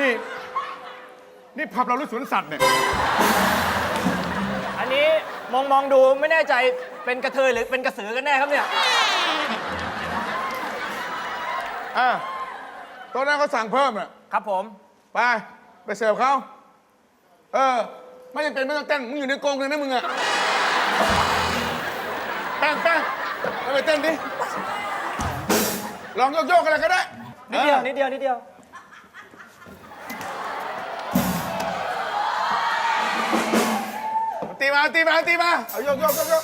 นี่ นี่ผับเราหรือสวนสัตว์เนี่ย อันนี้มองมองดูไม่แน่ใจเป็นกระเทยหรือเป็นกระสือกันแน่ครับเนี่ยอะโต๊ะนั้นเขาสั่งเพิ่มอะ ครับผม ไป ไปเสิร์ฟเขาเออ ไม่จำเป็นไม่ต้องเต้นมึงอยู่ในกรงเลยนะมึงอะแป้งแป้งเอาไปเต้นดิ ลองโยกโยกๆอะไรก็ได้นิดเดียวออนิดเดียวนิดเดียว ตีมาตีมาตีมาเอาโยกโยกโยกโยก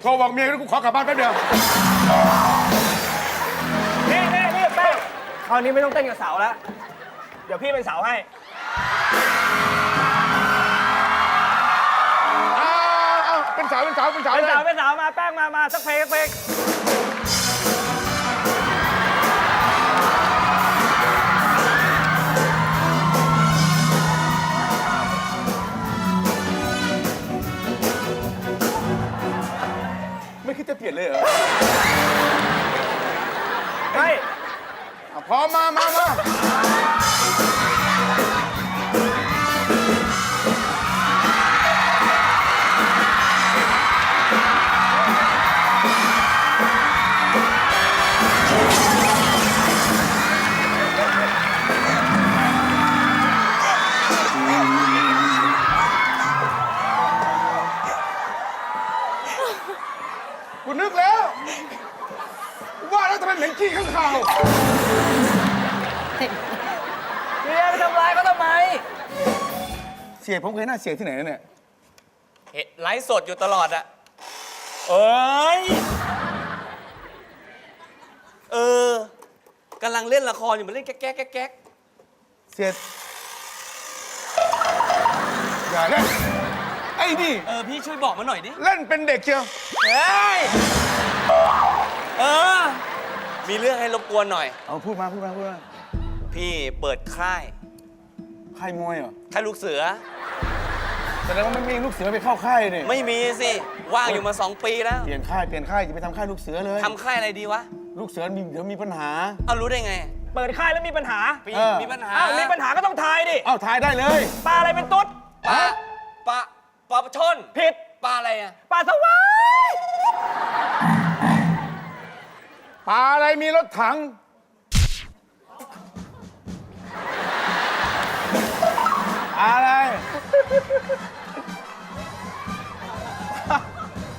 โทรบอกเมียกูขอกลับบ้านแป๊บเดียวนี่นี่นี่แป้งคราวนี้ไม่ต้องเต้นกับเสาแล้ว เดี๋ยวพี่เป็นเสาให้ อ้าวเป็นสาวเป็นสาวเป็นสาวเป็นเลเสายเป็นเสามาแป้งมามาสักเพลงสักเพลงไม่คิดจะเปลี่ยนเลยเหรอไม่อะพร้อมมามามา กูนึกแล้วกูว่าแล้วทำไมเหม็นขี้ข้างข่าวเมียไปทำร้ายเขาทำไม เสียผมเคยหน้าเสียที่ไหนเนี่ย เห็นไลฟ์สดอยู่ตลอดอะเอ้ย เออกำลังเล่นละครอยู่มาเล่นแก๊กแก๊กแก๊กแก๊กเสียอย่าเล่นไอ้นี่ เออพี่ช่วยบอกมาหน่อยดิ เล่นเป็นเด็กเชียวเฮ้ย เออ มีเรื่องให้รบกวนหน่อย เอาพูดมาพูดมาพูดมาพี่เปิดค่าย ค่ายมวยเหรอค่ายลูกเสือ แสดงว่าไม่มีลูกเสือไปเข้าค่ายเนี่ยไม่มีสิ ว่างอยู่มาสองปีแล้ว เปลี่ยนค่ายเปลี่ยนค่ายจะไปทำค่ายลูกเสือเลยทำค่ายอะไรดีวะ ลูกเสือมีเดี๋ยวมีปัญหา เอารู้ได้ไง เปิดค่ายแล้วมีปัญหาพี่เออ มีปัญหาอ้าวมีปัญหาก็ต้องทายดิ เอ้าถ่ายได้เลย ปลาอะไรเป็นตุ๊ดปลา ปลาปลาชนผิดปลาอะไรอะปลาสวายปลาอะไรมีรถถังปลาอะไร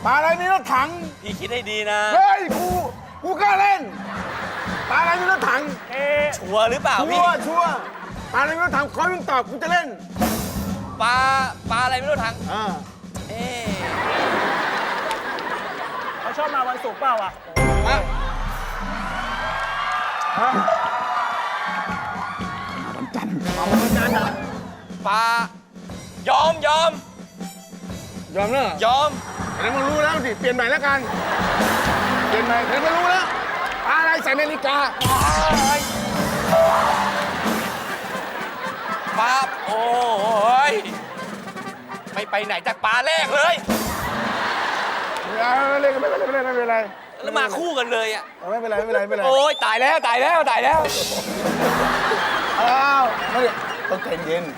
ปลาอะไรมีรถถัง พี่คิดให้ดีนะ เฮ้ย กู กูกล้าเล่น ปลาอะไรมีรถถังเอ๊ะชัวร์หรือเปล่าชัพี่วร์ชัวร์ปลาอะไรมีรถถังขอมึงตอบกูจะเล่น ปลาปลาอะไรไม่รู้ทางอ่าเอ๊ะเขาชอบมาวันศุกร์เปล่าวะอะฮะปลายอมยอมยอมเนอะยอมแต่มึงรู้แล้วสิ เปลี่ยนใหม่แล้วกัน เปลี่ยนใหม่แต่มึงรู้แล้วปลาอะไรใส่นาฬิกา ปลา โอ้ยไม่ไปไหนจากปลาแรกเลยเอาไม่เป็นไรไม่เป็นไรไม่เป็นไรแล้วมาคู่กันเลยอะเอาไม่เป็นไรไม่เป็นไรไม่เป็นไรโอ้ยตายแล้วตายแล้วตายแล้ว อ้าวไม่ต้องใจเย็น